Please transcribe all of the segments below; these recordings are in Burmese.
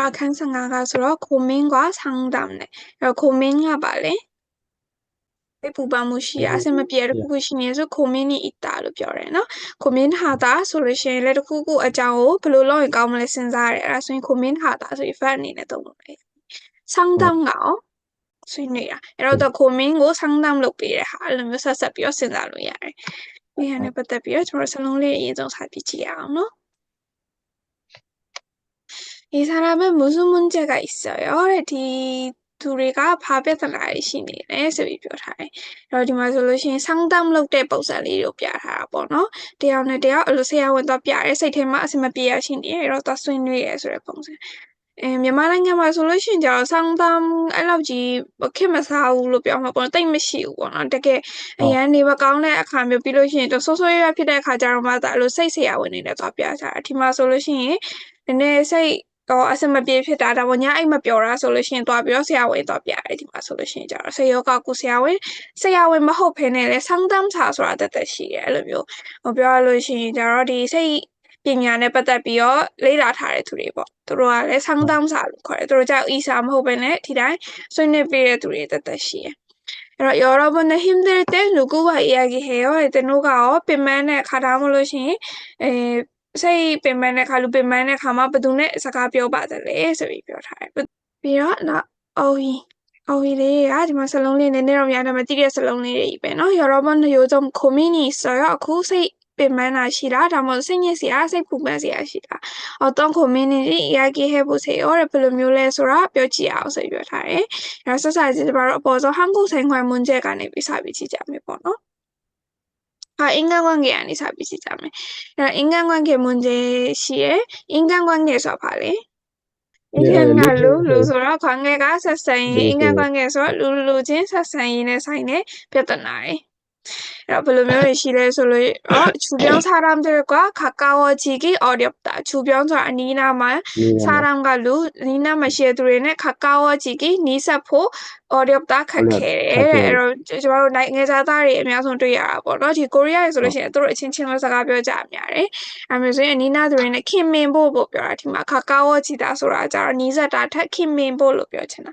ရာခန်း55ကဆိုတော့ခိုမင်းကဆောင်းတမ်းနဲ့အဲ့တော့ခိုမင်းကပါလေပူပန်မှုရှိရအဆင်မပြေတခုခုရှိနေဆိုခိုမင်းနီအီတာလို့ပြောတယ်နော်ခိုမင်းဟာတာဆိုလို့ရှိရင်လည်းတခုခုအကြောင်းကိုဘယ်လိုလုပ်ရင်ကောင်းမလဲစဉ်းစားရတယ်အဲ့ဒါဆိုရင်ခိုမင်းဟာတာဆို effect အနေနဲ့သုံးလို့ရတယ်ဆောင်းတမ်းကရောဆွေးနွေးရအဲ့တော့ခိုမင်းကိုဆောင်းတမ်းလုပ်ပေးတဲ့ဟာအဲ့လိုမျိုးဆက်ဆက်ပြီးတော့စဉ်းစားလို့ရတယ်ဒီဟာနဲ့ပတ်သက်ပြီးတော့ကျွန်တော်စလုံးလေးအရင်ဆုံးစာပြကြည့်ရအောင်နော် 이 사람은 무슨 문제가 있어요? 네, 디 둘이가 바ပြဿနာတွေ ရှိနေတယ် ဆိုပြီးပြောထားတယ်။အဲ့တော့ဒီမှာဆိုလို့ရှိရင် 상담 လုပ်တဲ့ပုံစံလေးကိုပြထားတာပေါ့နော်။တယောက်နဲ့တယောက်အဲ့လိုဆရာဝန်သွားပြရဲစိတ်ထဲမှာအဆင်မပြေရရှိနေတယ်အဲ့တော့သွားဆွေးနွေးရဲဆိုတဲ့ပုံစံ။အဲမြန်မာနိုင်ငံမှာဆိုလို့ရှိရင်ကျတော့ 상담 အဲ့လောက်ကြီးခက်မစားဘူးလို့ပြောမှာပေါ့နော်။တိတ်မရှိဘူးပေါ့နော်။တကယ်အရန်နေမကောင်းတဲ့အခါမျိုးပြီးလို့ရှိရင်တော့ဆိုးဆိုးရွားရွားဖြစ်တဲ့အခါကျတော့မှသာအဲ့လိုစိတ်ဆရာဝန်တွေနဲ့သွားပြကြတာ။ဒီမှာဆိုလို့ရှိရင်နည်းနည်းစိတ် တော့အဆင်မပြေဖြစ်တာဒါပေါ့ညာအိတ်မပြောတာဆိုလို့ရှိရင်တွားပြီးတော့ဆရာဝန်တွားပြရတယ်ဒီမှာဆိုလို့ရှိရင်ကျတော့ဆေယောကကုဆရာဝန်ဆရာဝန်မဟုတ်ဖ ೇನೆ လေဆောင်းတမ်းစာဆိုတာတက်တက်ရှိတယ်အဲ့လိုမျိုးဟိုပြောရလို့ရှိရင်ကျတော့ဒီစိတ်ပညာနဲ့ပတ်သက်ပြီးတော့လေ့လာထားတဲ့သူတွေပေါ့သူတို့ကလည်းဆောင်းတမ်းစာလို့ခေါ်တယ်သူတို့ကြောက်အီစာမဟုတ်ဘဲနဲ့ဒီတိုင်းဆွေးနွေးပေးတဲ့သူတွေတက်တက်ရှိတယ်အဲ့တော့여러분은힘들때누구와이야기해요တဲ့တို့ကရောပင်ပန်းတဲ့ခါထားမလို့ရှိရင်အဲ စိတ်ပင်ပန်းတဲ့ခါလူပင်ပန်းတဲ့ခါမှာဘသူနဲ့စကားပြောပါသလဲဆိုပြီးပြောထားတယ်ပြီးတော့တော့အော်ဟီအော်ဟီလေးကဒီမှာစလုံးလေးနည်းနည်းတော့များတယ်မသိတဲ့စလုံးလေးတွေပဲเนาะယောရောဘနယောဇုံကိုမီနီဆိုရအခုစိတ်ပင်ပန်းတာရှိလားဒါမှမဟုတ်စိတ်ညစ်စရာစိတ်ပူပန်စရာရှိလားအော်တော့ကိုမီနီရာကီဟဲဘူးစေရောဘယ်လိုမျိုးလဲဆိုတာပြောကြည့်အောင်ဆိုပြောထားတယ်ဒါဆက်စားကြည့်ကြပါတော့အပေါ်ဆုံးဟန်ကုဆိုင်ခွိုင်မွန်ကျဲကနေပြီးစပြီးကြည့်ကြမယ်ပေါ့เนาะ 아 인간관계 아니 사비시자매. 인간관계 문제 시에 인간관계에서 발해. 인간과 루루소라 관계가 사사인 인간관계에서 루루진 사사인의 사인의 뼈떠나래. အဲ့တော့ဘယ်လိုမျိုးတွေရှိလဲဆိုလို့အော်ချူပြောင်းစားရမ်းတဲ့ကွာခါကာဝချီကီအော်ဒီတာချူပြောင်းဆိုတာအနီးနားမှာစားရမ်းကလူနီးနားမှာရှယ်သူတွေနဲ့ခါကာဝချီကီနီးဆက်ဖို့အော်ဒီတာခက်ခဲတယ်အဲ့တော့ကျွန်တော်တို့နိုင်ငံခြားသားတွေအများဆုံးတွေ့ရတာပေါ့နော်ဒီကိုရီးယားတွေဆိုလို့ရှိရင်သူတို့အချင်းချင်းလို့စကားပြောကြများတယ်အမေဆိုရင်အနီးနားသူတွေနဲ့ခင်မင်ဖို့ပို့ပြောတာဒီမှာခါကာဝချီတာဆိုတာကျတော့နီးဆက်တာထက်ခင်မင်ဖို့လို့ပြောချင်တာ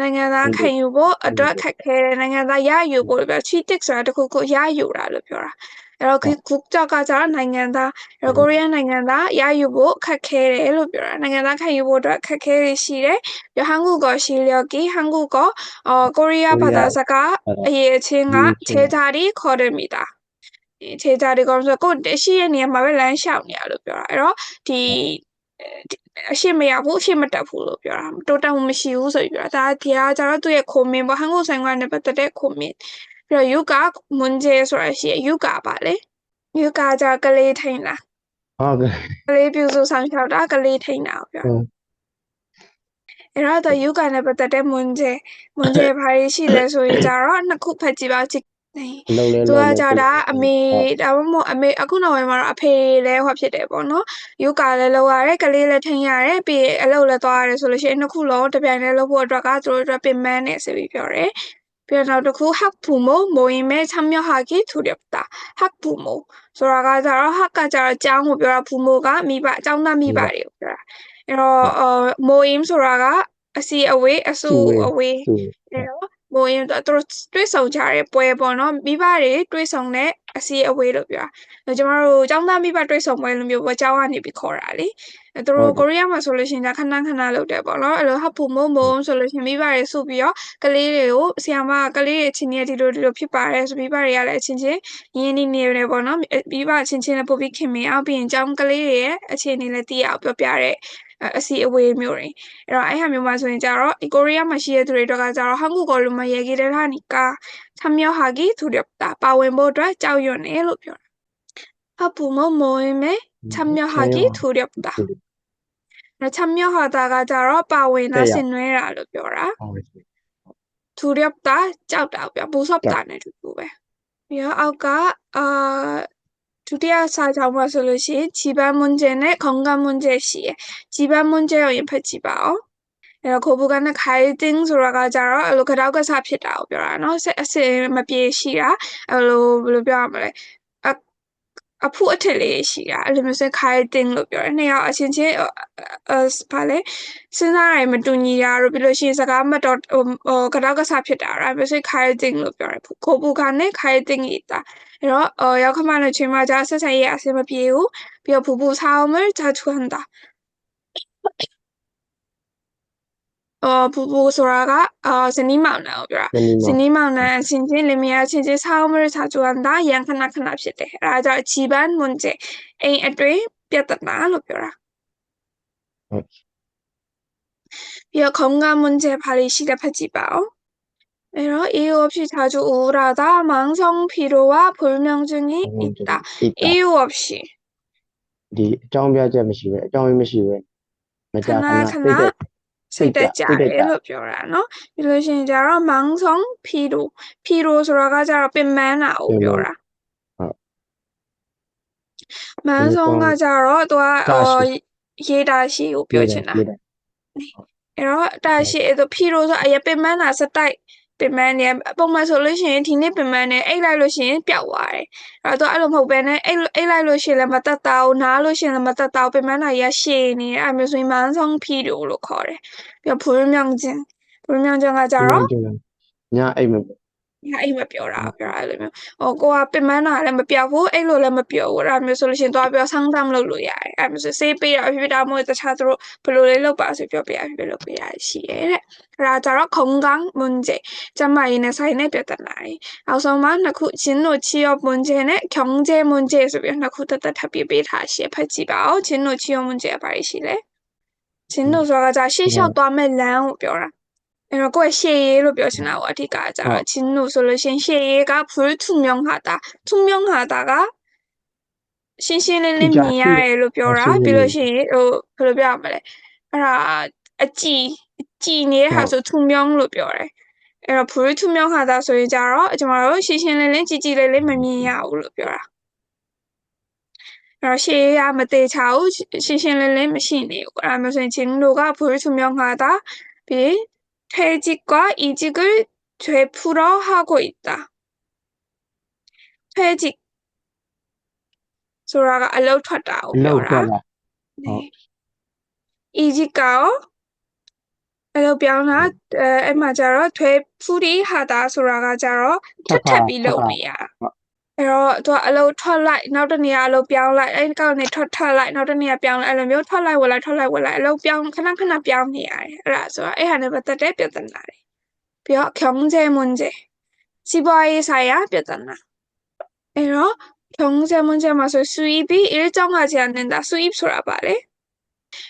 နိုင်ငံသားခံယူဖို့အတွက်ခက်ခဲတယ်နိုင်ငံသားရယူဖို့ပြောချီတစ်ဆိုတာတခုခုရယူတာလို့ပြောတာအဲ့တော့ခုကြောက်ကကျတော့နိုင်ငံသားကိုရီးယားနိုင်ငံသားရယူဖို့ခက်ခဲတယ်လို့ပြောတာနိုင်ငံသားခံယူဖို့အတွက်ခက်ခဲတွေရှိတယ်ပြီးဟန်ဂုကရှိလျော်ကီဟန်ဂုကအော်ကိုရီးယားဘာသာစကားအရေးအချင်းကခြေသားတွေခေါ်တယ်မိတာခြေသားတွေကောင်းဆိုကိုရှိရဲ့နေရာမှာပဲလမ်းလျှောက်နေရလို့ပြောတာအဲ့တော့ဒီ အရှိမရဘူးအရှိမတက်ဘူးလို့ပြောတာတိုးတက်မှုမရှိဘူးဆိုပြီးပြောတာဒါဒီကကျတော့သူ့ရဲ့ခိုမင်းပေါ့ဟန်ကိုဆိုင်ကနဲ့ပတ်သက်တဲ့ခိုမင်းပြီးတော့ယူကာမွန်ဂျေဆိုတာရှိရယူကာပါလေယူကာကျကလေးထိန်တာဟုတ်ကဲ့ကလေးပြုစုဆောင်ရှောက်တာကလေးထိန်တာကိုပြောဟုတ်အဲ့တော့တော့ယူကာနဲ့ပတ်သက်တဲ့မွန်ဂျေမွန်ဂျေဘာတွေရှိလဲဆိုရင်ကျတော့နှစ်ခုဖတ်ကြည့်ပါချစ်နေလုံးလဲ သူကကြတာအမေဒါမှမဟုတ်အမေအခုနောက်ပိုင်းမှာတော့အဖေလည်းဟောဖြစ်တယ်ပေါ့နော်ယူကာလည်းလောက်ရတယ်ကလေးလည်းထိန်ရတယ်ပြီးအလုပ်လည်းသွားရတယ်ဆိုလို့ရှိရင်နှစ်ခုလုံးတပြိုင်တည်းလုပ်ဖို့အတွက်ကသူတို့အတွက်ပင်ပန်းနေစေပြီးပြောတယ်ပြန်တော့တခုဟက်ဖူမိုမိုင်မဲချမ်းမြဟာကြီးထူရပတာဟက်ဖူမိုဆိုတာကကြတော့ဟက်ကကြတော့အကြောင်းကိုပြောတာဖူမိုကမိဘအကြောင်းသားမိဘတွေကိုပြောတာအဲ့တော့မိုင်ဆိုတာကအစီအဝေးအဆူအဝေးအဲ့ တော့မိုးရင်သူတို့တွေ့ဆုံကြတဲ့ပွဲပေါ့နော်မိဘတွေတွေ့ဆုံတဲ့အစီအဝေးလို့ပြောတာကျမတို့ចောင်းသားမိဘတွေ့ဆုံပွဲလိုမျိုးပေါ့ကျောင်းကနေပြီးခေါ်တာလေအဲသူတို့ကိုရီးယားမှာဆိုလို့ရှိရင်ဒါခဏခဏလုပ်တယ်ပေါ့နော်အဲ့လိုဟပ်ဖူမိုးမိုးဆိုလို့ရှိရင်မိဘတွေစုပြီးတော့ကလေးတွေကိုဆီယမကလေးတွေချင်းချင်းဒီလိုဒီလိုဖြစ်ပါတယ်ဆိုမိဘတွေကလည်းအချင်းချင်းရင်းနေနေတယ်ပေါ့နော်မိဘချင်းချင်းလည်းပို့ပြီးခင်မင်အောင်ပြီးရင်ကျောင်းကလေးတွေရဲ့အခြေအနေလည်းသိရအောင်ပြောပြတဲ့ အစီအဝေးမျိုးတွေအဲ့တော့အဲ့ဟာမျိုးမှာဆိုရင်ကြတော့ကိုရီးယားမှာရှိတဲ့သူတွေတော့ကကြတော့ဟန်ကူကိုလိုမရေကြီးတဲ့ဟာနီကာသမယောဟာကီသူတွေပါဝင်ဖို့အတွက်ကြောက်ရွံ့တယ်လို့ပြောတာအပူမမောမေသမယောဟာကီသူတွေပါနော်ချမ်းမြောဟာတာကကြတော့ပါဝင်တာဆင်နွှဲတာလို့ပြောတာသူရပ်တာကြောက်တာပြပူဆော့တာနဲ့တူတူပဲပြီးတော့အောက်ကအာ ဒုတိယစာချောင်းမှာဆိုလို့ရှိရင်ဂျီပန်မွန်ဂျေနဲ့ခေါင်ကမွန်ဂျေရှိရယ်ဂျီပန်မွန်ဂျေကိုရင်ဖတ်ကြည့်ပါဦးအဲ့တော့ခိုဘူကနဲ့ခိုင်တင်းဆိုတာကကြတော့အဲ့လိုကတောက်ကဆဖြစ်တာကိုပြောတာเนาะအစစ်မပြေရှိတာအဲ့လိုဘယ်လိုပြောရမလဲ အဖူအထက်လေးရှိတာအဲ့လိုမျိုးစခိုင်တင်လို့ပြောတယ်နှစ်ယောက်အချင်းချင်းဘာလဲစဉ်းစားရမတူညီတာတို့ပြီးလို့ရှိရင်စကားမတော်ဟိုကတော့ကစားဖြစ်တာအဲ့မျိုးစခိုင်တင်လို့ပြောတယ်ကိုပူခါနဲ့ခိုင်တင်ရတာအဲ့တော့ရောက်ခမနဲ့ချိန်မှာကြာဆက်ဆံရေးအဆင်မပြေဘူးပြီးတော့ဖူဖူဆောင်မချချွန်တာ အော်ပူပူဆိုတာကအာဇနီးမောင်နှံကိုပြောတာဇနီးမောင်နှံအချင်းချင်းလင်မယားချင်းချင်းဆောင်းမရစာကျွမ်းတာရန်ခဏခဏဖြစ်တယ်အဲဒါကြောင့်အချီပန်းမွန်ကျဲအိမ်အတွင်းပြဿနာလို့ပြောတာဟုတ်ပြီးတော့ခေါင်းကမွန်ကျဲပါလိရှိတဲ့ဖက်ကြည့်ပါအောင်အဲတော့အေအိုဖြစ်ချာကျူအိုရာတာမောင်ဆောင်ဖီရိုဝါဖွေမြောင်ချင်းကြီးတာအေအိုဖြစ်ဒီအကြောင်းပြချက်မရှိပဲအကြောင်းရင်းမရှိပဲမကြခဏခဏ စိတ်တက်ကြတယ်လို့ပြောတာเนาะပြီးလို့ရှိရင်ကြတော့မောင်ဆုံးဖီရိုဖီရိုဆိုတော့ကကြတော့ပင်မန်းတာကိုပြောတာမန်းဆုံးကကြတော့သူကရေတာရှိကိုပြောချင်တာအဲ့တော့တာရှိအဲ့တော့ဖီရိုဆိုအရင်ပင်မန်းတာစတိုက် ပင်ပန်းနေပုံမှန်ဆိုလို့ရှိရင်ဒီနေ့ပင်ပန်းနေအိတ်လိုက်လို့ရှိရင်ပျောက်သွားတယ်။အဲ့တော့အဲ့လိုမဟုတ်ပဲနဲ့အိတ်အိတ်လိုက်လို့ရှိရင်လည်းမတက်တာဘူးနားလို့ရှိရင်လည်းမတက်တာဘူးပင်ပန်းနိုင်ရရှည်နေအဲ့မျိုးဆိုရင်မန်းဆောင်ဖီတို့လို့ခေါ်တယ်။ပြီးတော့ဖူရမြောင်ချင်းဖူရမြောင်ချင်းကကြတော့ညအိတ်မ ညာအိမ်မပြောတာပြောတာအဲ့လိုမျိုးဟိုကိုကပင်မနာလည်းမပြောဘူးအဲ့လိုလည်းမပြောဘူးအဲ့ဒါမျိုးဆိုလို့ရှင်သွားပြောဆောင်းတမ်းလုပ်လို့ရတယ်အဲ့မျိုးဆိုစေးပေးတာဖြစ်ဖြစ်ဒါမှမဟုတ်တခြားသူတို့ဘယ်လိုလေးလုပ်ပါဆိုပြောပြရဖြစ်ဖြစ်လုပ်ပေးရရှိတယ်တဲ့အဲ့ဒါကြတော့ခုံကန်းမွန်ဂျေကျမရင်းနဲ့ဆိုင်နဲ့ပြဿနာတွေအောက်ဆုံးမှာနှစ်ခုချင်းတို့ချီယောမွန်ဂျေနဲ့ချုံဂျေမွန်ဂျေဆိုပြီးနှစ်ခုတက်တက်ထပ်ပြပေးထားရှေ့ဖက်ကြည့်ပါဦးချင်းတို့ချီယောမွန်ဂျေအပါရှိလဲချင်းတို့ဆိုတာကရှေ့လျှောက်သွားမဲ့လမ်းကိုပြောတာ အဲ့တော့ကိုယ့်ရဲ့ရှေ့ရေးလို့ပြောချင်တာပေါ့အဓိကကျတော့ချင်းတို့ဆိုလို့ရှင်ရှေ့ရေးကဖူထုမြောင်းဟာတာထုမြောင်းဟာတာကရှင်းရှင်းလင်းလင်းမြင်ရတယ်လို့ပြောတာပြီးလို့ရှင်ဟိုဘယ်လိုပြောရမလဲအဲ့ဒါအကြည်အကြည်နေတဲ့ဟာဆိုထုမြောင်းလို့ပြောတယ်အဲ့တော့ဖူထုမြောင်းဟာတာဆိုရင်ကျတော့ကျွန်တော်တို့ရှင်းရှင်းလင်းလင်းကြည်ကြည်လေးလေးမမြင်ရဘူးလို့ပြောတာအဲ့တော့ရှေ့ရေးကမသေးချဘူးရှင်းရှင်းလင်းလင်းမရှိနေဘူးအဲ့ဒါမျိုးဆိုရင်ချင်းတို့ကဖူထုမြောင်းဟာတာပြီး 퇴직과 이직을 되풀어 하고 있다. 퇴직. 소라가 알로 쳤다. 알로 네. 이직가오. 알로 뼈나 에, 에마 자로 되풀이 하다. 소라가 자로 퇴탑이 로미야. အဲ့တော့သူကအလုပ်ထွက်လိုက်နောက်တနေ့ကအလုပ်ပြောင်းလိုက်အဲ့ဒီကောင်နေထွက်ထွက်လိုက်နောက်တနေ့ကပြောင်းလိုက်အဲ့လိုမျိုးထွက်လိုက်ဝင်လိုက်ထွက်လိုက်ဝင်လိုက်အလုပ်ပြောင်းခဏခဏပြောင်းနေရတယ်အဲ့ဒါဆိုတော့အဲ့ဟာနဲ့ပတ်သက်တဲ့ပြဿနာတွေပြီးတော့ခေါင်းကျဲမွန်ကျဲစီးပွားရေးဆိုင်ရာပြဿနာအဲ့တော့ခေါင်းကျဲမွန်ကျဲမှာဆိုစူအီဘီအဲ့ကြောင့်ကကျန်နေတာစူအီဆိုတာပါလေ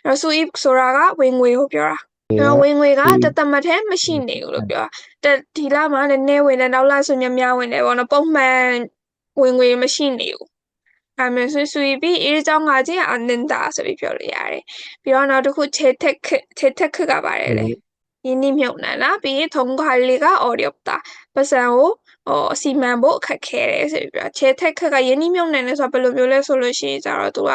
အဲ့တော့စူအီဆိုတာကဝင်ငွေကိုပြောတာတော့ဝင်ငွေကတသမတ်ထဲမရှိနေဘူးလို့ပြောတာဒီလမှာလည်းနည်းဝင်တယ်နောက်လဆိုများများဝင်တယ်ပေါ့နော်ပုံမှန် ဝင်ငွေမရှိနေဘူးအဲ့မဲ့ဆွဆွပြီးအေးကြောင်းကချင်းအနင်တာဆိုပြီးပြောလို့ရတယ်ပြီးတော့နောက်တစ်ခု chetek chetek ကပါတယ်လေ ရင်းနှီးမြှုပ်နှံတာပြီးရင်ထုံခါလေးက audio တာပစံကိုဟိုစီမံဖို့အခက်ခဲတယ်ဆိုပြီးတော့ခြေထက်ခက်ကရင်းနှီးမြှုပ်နှံတယ်ဆိုတော့ဘယ်လိုမျိုးလဲဆိုလို့ရှိရင်ကျတော့သူက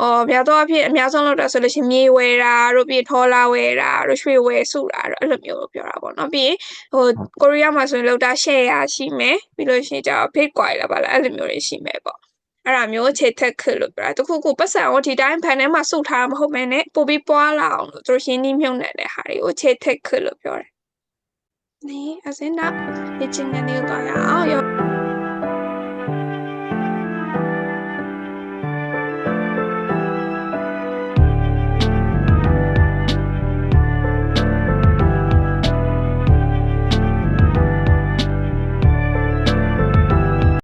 အော်များတော့အဖြစ်အများဆုံးလောက်တာဆိုလို့ရှင်မြေဝဲတာတို့ပြီးထောလာဝဲတာတို့ရွှေဝဲစုတာတို့အဲ့လိုမျိုးပြောတာပေါ့နော်ပြီးဟိုကိုရီးယားမှာဆိုရင်လောက်တာ share ရှိမယ်ပြီးလို့ရှင်ကျတော့ page ကွာရပါလားအဲ့လိုမျိုးတွေရှိမယ်ပေါ့ အဲ့ဒါမျိုးခြေထက်ခလို့ပြောတာတခုခုပတ်စံကိုဒီတိုင်းဖန်ထဲမှာစုထားမှာမဟုတ်ဘဲနဲ့ပို့ပြီးပွားလာအောင်လို့သူတို့ရှင်းနှီးမြုပ်နှံတဲ့ဟာတွေကိုခြေထက်ခလို့ပြောတယ်နေအစင်းတော့ဒီချင်းကနေတော့ရအောင်